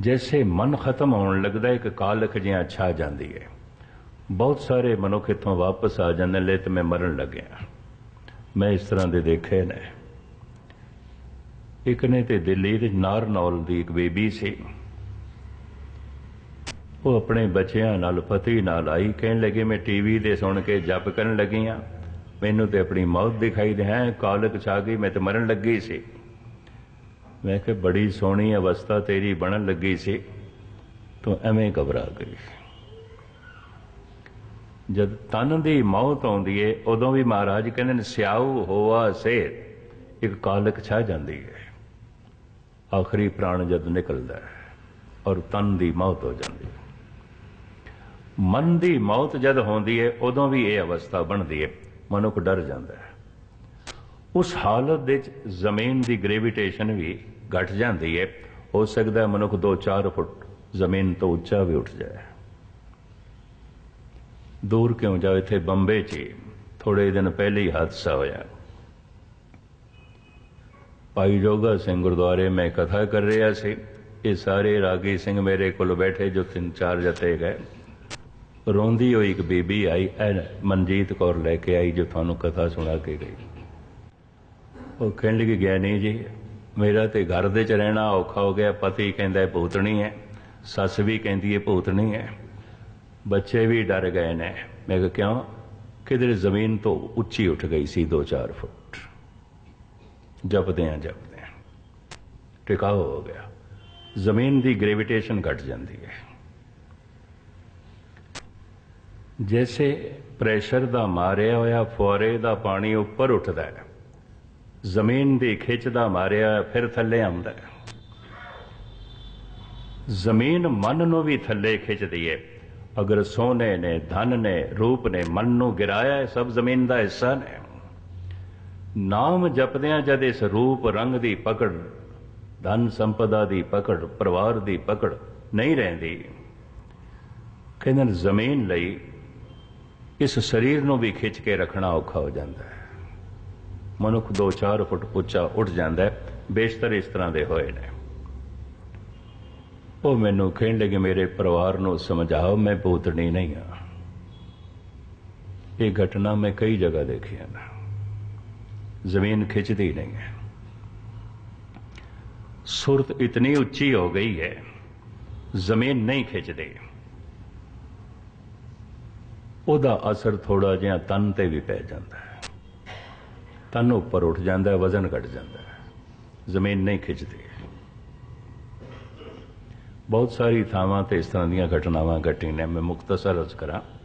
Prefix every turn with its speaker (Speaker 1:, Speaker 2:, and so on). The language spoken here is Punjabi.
Speaker 1: ਜੈਸੇ ਮਨ ਖਤਮ ਹੋਣ ਲੱਗਦਾ ਇੱਕ ਕਾਲਖ ਜਿਹਾ ਛਾ ਜਾਂਦੀ ਹੈ ਬਹੁਤ ਸਾਰੇ ਮਨੁੱਖ ਇੱਥੋਂ ਵਾਪਸ ਆ ਜਾਂਦੇ ਲੈ ਤੇ ਮੈਂ ਮਰਨ ਲੱਗਿਆ ਮੈਂ ਇਸ ਤਰ੍ਹਾਂ ਦੇ ਦੇਖੇ ਨੇ ਇੱਕ ਨੇ ਤੇ ਦਿੱਲੀ ਦੇ ਨਾਰਨੌਲ ਦੀ ਇੱਕ ਬੇਬੀ ਸੀ ਉਹ ਆਪਣੇ ਬੱਚਿਆਂ ਨਾਲ ਪਤੀ ਨਾਲ ਆਈ ਕਹਿਣ ਲੱਗੇ ਮੈਂ ਟੀਵੀ ਤੇ ਸੁਣ ਕੇ ਜਪ ਕਰਨ ਲੱਗੀ ਆ ਮੈਨੂੰ ਤੇ ਆਪਣੀ ਮੌਤ ਦਿਖਾਈ ਦੇ ਹੈ ਕਾਲਕ ਛਾ ਗਈ ਮੈਂ ਤੇ ਮਰਨ ਲੱਗੀ ਸੀ ਮੈਂ ਕਿਹਾ, ਬੜੀ ਸੋਹਣੀ ਅਵਸਥਾ ਤੇਰੀ ਬਣਨ ਲੱਗੀ ਸੀ। ਤੂੰ ਐਵੇਂ ਘਬਰਾ ਗਈ। ਜਦ ਤਨ ਦੀ ਮੌਤ ਆਉਂਦੀ ਏ, ਉਦੋਂ ਵੀ ਮਹਾਰਾਜ ਕਹਿੰਦੇ ਨੇ, ਸਿਆਉ ਹੋਆ ਸੇ ਇੱਕ ਕਾਲਕ ਛਾ ਜਾਂਦੀ ਹੈ ਆਖਰੀ ਪ੍ਰਾਣ ਜਦ ਨਿਕਲਦਾ ਹੈ ਔਰ ਤਨ ਦੀ ਮੌਤ ਹੋ ਜਾਂਦੀ ਹੈ ਮਨ ਦੀ ਮੌਤ ਜਦ ਹੁੰਦੀ ਹੈ ਉਦੋਂ ਵੀ ਇਹ ਅਵਸਥਾ ਬਣਦੀ ਹੈ ਮਨੁੱਖ ਡਰ ਜਾਂਦਾ ਹੈ। ਉਸ ਹਾਲਤ ਦੇ ਵਿੱਚ ਜ਼ਮੀਨ ਦੀ ਗ੍ਰੈਵਿਟੇਸ਼ਨ ਵੀ ਘਟ ਜਾਂਦੀ ਹੈ। ਹੋ ਸਕਦਾ ਹੈ ਮਨੁੱਖ 2-4 ਫੁੱਟ ਜ਼ਮੀਨ ਤੋਂ ਉੱਚਾ ਵੀ ਉੱਠ ਜਾਏ। ਦੂਰ ਕਿਉਂ ਜਾਓ? ਇੱਥੇ ਬੰਬੇ 'ਚ ਥੋੜੇ ਦਿਨ ਪਹਿਲੇ ਹੀ ਹਾਦਸਾ ਹੋਇਆ। ਭਾਈ ਜੋਗਾ ਸਿੰਘ ਗੁਰਦੁਆਰੇ ਮੈਂ ਕਥਾ ਕਰ ਰਿਹਾ ਸੀ। ਇਹ ਸਾਰੇ ਰਾਗੀ ਸਿੰਘ ਮੇਰੇ ਕੋਲ ਬੈਠੇ ਜੋ ਤਿੰਨ ਚਾਰ ਜਤੇ ਗਏ। ਰੋਂਦੀ ਹੋਈ ਇੱਕ ਬੀਬੀ ਆਈ ਐ ਮਨਜੀਤ ਕੌਰ ਲੈ ਕੇ ਆਈ, ਜੋ ਤੁਹਾਨੂੰ ਕਥਾ ਸੁਣਾ ਕੇ ਗਈ। ਉਹ ਕਹਿਣ ਲੱਗੀ ਗਿਆਨੀ ਜੀ। ਮੇਰਾ ਤੇ ਘਰ ਦੇ ਚ ਰਹਿਣਾ ਔਖਾ ਹੋ ਗਿਆ। ਪਤੀ ਕਹਿੰਦਾ ਭੂਤਣੀ ਹੈ। ਸੱਸ ਵੀ ਕਹਿੰਦੀ ਹੈ ਭੂਤਣੀ ਹੈ। ਬੱਚੇ ਵੀ ਡਰ ਗਏ ਨੇ। ਮੈਂ ਕਿਹਾ, ਕਿਉਂ? ਕਿਧਰੇ ਜ਼ਮੀਨ ਤੋਂ ਉੱਚੀ ਉੱਠ ਗਈ ਸੀ 2-4 ਫੁੱਟ। ਜਪਦੇ ਆ ਜਪਦੇ ਆ। ਟਿਕਾਓ ਹੋ ਗਿਆ। ਜ਼ਮੀਨ ਦੀ ਗ੍ਰੈਵਿਟੇਸ਼ਨ ਘਟ ਜਾਂਦੀ ਹੈ। ਜੈਸੇ ਪ੍ਰੈਸ਼ਰ ਦਾ ਮਾਰਿਆ ਹੋਇਆ ਫੁਆਰੇ ਦਾ ਪਾਣੀ ਉੱਪਰ ਉੱਠਦਾ ਹੈ। ਜ਼ਮੀਨ ਦੀ ਖਿੱਚਦਾ ਮਾਰਿਆ, ਫਿਰ ਥੱਲੇ ਆਉਂਦਾ ਜ਼ਮੀਨ ਮਨ ਨੂੰ ਵੀ ਥੱਲੇ ਖਿੱਚਦੀ ਏ ਅਗਰ ਸੋਨੇ ਨੇ, ਧਨ ਨੇ, ਰੂਪ ਨੇ ਮਨ ਨੂੰ ਗਿਰਾਇਆ ਸਭ ਜ਼ਮੀਨ ਦਾ ਹਿੱਸਾ ਨੇ। ਨਾਮ ਜਪਦਿਆਂ ਜਦ ਇਸ ਰੂਪ ਰੰਗ ਦੀ ਪਕੜ, ਧਨ ਸੰਪਦਾ ਦੀ ਪਕੜ, ਪਰਿਵਾਰ ਦੀ ਪਕੜ ਨਹੀਂ ਰਹਿੰਦੀ। ਕਹਿੰਦੇ ਜ਼ਮੀਨ ਲਈ ਇਸ ਸਰੀਰ ਨੂੰ ਵੀ ਖਿੱਚ ਕੇ ਰੱਖਣਾ ਔਖਾ ਹੋ ਜਾਂਦਾ ਹੈ। ਮਨੁੱਖ 2-4 ਫੁੱਟ ਉੱਚਾ ਉੱਠ ਜਾਂਦਾ ਹੈ, ਬੇਸ਼ਤਰ ਇਸ ਤਰ੍ਹਾਂ ਦੇ ਹੋਏ ਨੇ। ਉਹ ਮੈਨੂੰ ਕਹਿਣ ਲੱਗੇ, ਮੇਰੇ ਪਰਿਵਾਰ ਨੂੰ ਸਮਝਾਓ, ਮੈਂ ਭੂਤਣੀ ਨਹੀਂ ਹਾਂ। ਇਹ ਘਟਨਾ ਮੈਂ ਕਈ ਜਗ੍ਹਾ ਦੇਖੀ ਹੈ ਜ਼ਮੀਨ ਖਿੱਚਦੀ ਨਹੀਂ ਹੈ। ਸੁਰਤ ਇਤਨੀ ਉੱਚੀ ਹੋ ਗਈ ਹੈ, ਜ਼ਮੀਨ ਨਹੀਂ ਖਿੱਚਦੀ। ਉਹਦਾ ਅਸਰ ਥੋੜਾ ਜਿਹਾ ਤਨ ਤੇ ਵੀ ਪੈ ਜਾਂਦਾ ਹੈ। ਤਨ ਉੱਪਰ ਉੱਠ ਜਾਂਦਾ ਹੈ ਵਜ਼ਨ ਘਟ ਜਾਂਦਾ ਹੈ। ਜ਼ਮੀਨ ਨਹੀਂ ਖਿੱਚਦੀ। ਬਹੁਤ ਸਾਰੀ ਥਾਵਾਂ ਤੇ ਇਸ ਤਰ੍ਹਾਂ ਦੀਆਂ ਘਟਨਾਵਾਂ ਘਟੀ ਨੇ। ਮੈਂ ਮੁਖਤਸਰ ਅਰਜ਼ ਕਰਾਂ।